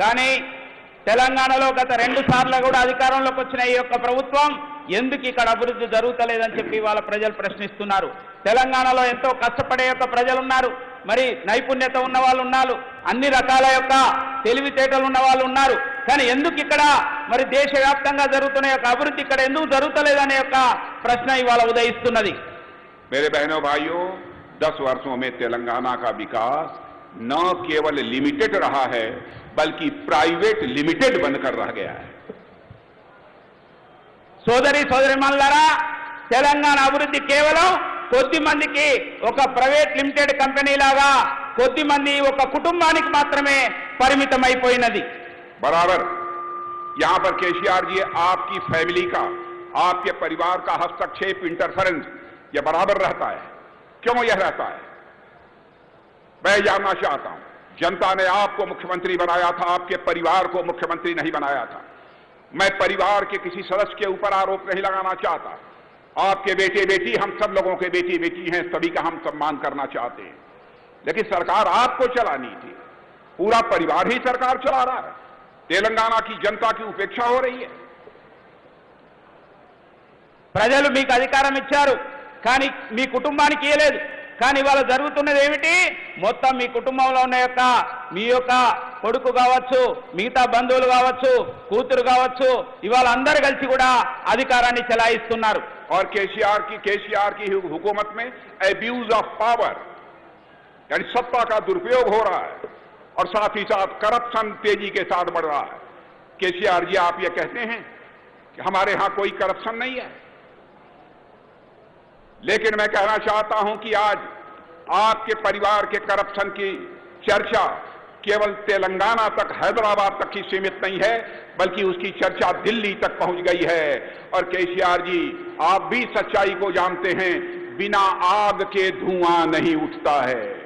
కానీ తెలంగాణలో గత రెండు సార్లు కూడా అధికారంలోకి వచ్చిన ఈ యొక్క ప్రభుత్వం ఎందుకు ఇక్కడ అభివృద్ధి జరుగుతలేదని చెప్పి వాళ్ళ ప్రజలు ప్రశ్నిస్తున్నారు. తెలంగాణలో ఎంతో కష్టపడే యొక్క ప్రజలు ఉన్నారు మరి నైపుణ్యత ఉన్న వాళ్ళు ఉన్నారు. అన్ని రకాల యొక్క తెలివితేటలు ఉన్న వాళ్ళు ఉన్నారు. కానీ ఎందుకు ఇక్కడ మరి దేశవ్యాప్తంగా జరుగుతున్న యొక్క అభివృద్ధి ఇక్కడ ఎందుకు జరుగుతలేదనే యొక్క ప్రశ్న ఇవాళ ఉదయిస్తున్నది. మేరే బహనో భాయో దస్ వర్షం మే తెలంగాణ కా వికాస్ न केवल लिमिटेड रहा है बल्कि प्राइवेट लिमिटेड बनकर रह गया है సోదరి సోదరిమల్లారా తెలంగాణ అభివృద్ధి కేవలం కొద్ది మందికి ఒక ప్రైవేట్ లిమిటెడ్ కంపెనీ లాగా కొద్ది మంది ఒక కుటుంబానికి మాత్రమే పరిమితం అయిపోయినది बराबर यहां पर केसीआर जी आपकी फैमिली का आपके परिवार का हस्तक्षेप इंटरफरेंस यह बराबर रहता है क्यों यह रहता है मैं जानना चाहता हूं जनता ने आपको मुख्यमंत्री बनाया था आपके परिवार को मुख्यमंत्री नहीं बनाया था मैं परिवार के किसी सदस्य के ऊपर आरोप नहीं लगाना चाहता आपके बेटे बेटी हम सब लोगों के बेटी बेटी हैं सभी का हम सम्मान करना चाहते हैं लेकिन सरकार आपको चलानी थी पूरा परिवार ही सरकार चला रहा है तेलंगाना की जनता की उपेक्षा हो रही है ప్రజలు మీకు అధికారం ఇచ్చారు కానీ మీ కుటుంబానికి ఇవ్వలేదు కానీ ఇవాళ జరుగుతున్నది ఏమిటి మొత్తం మీ కుటుంబంలో ఉన్న యొక్క మీ యొక్క కొడుకు కావచ్చు మిగతా బంధువులు కావచ్చు కూతురు కావచ్చు ఇవాళ అందరు కలిసి కూడా అధికారాన్ని చెలాయిస్తున్నారు और केसीआर की केसीआर की हुकूमत में एब्यूज ऑफ पावर यानी सत्ता का दुरुपयोग हो रहा है और साथ ही साथ करप्शन तेजी के साथ बढ़ रहा है केसीआर जी आप ये कहते हैं कि हमारे यहां कोई करप्शन नहीं है लेकिन मैं कहना चाहता हूँ कि आज आपके परिवार के करप्शन की चर्चा केवल तेलंगाना तक, हैदराबाद तक ही सीमित नहीं है, बल्कि उसकी चर्चा दिल्ली तक पहुँच गई है। और केसीआर जी, आप भी सच्चाई को जानते हैं, बिना आग के धुआँ नहीं उठता है।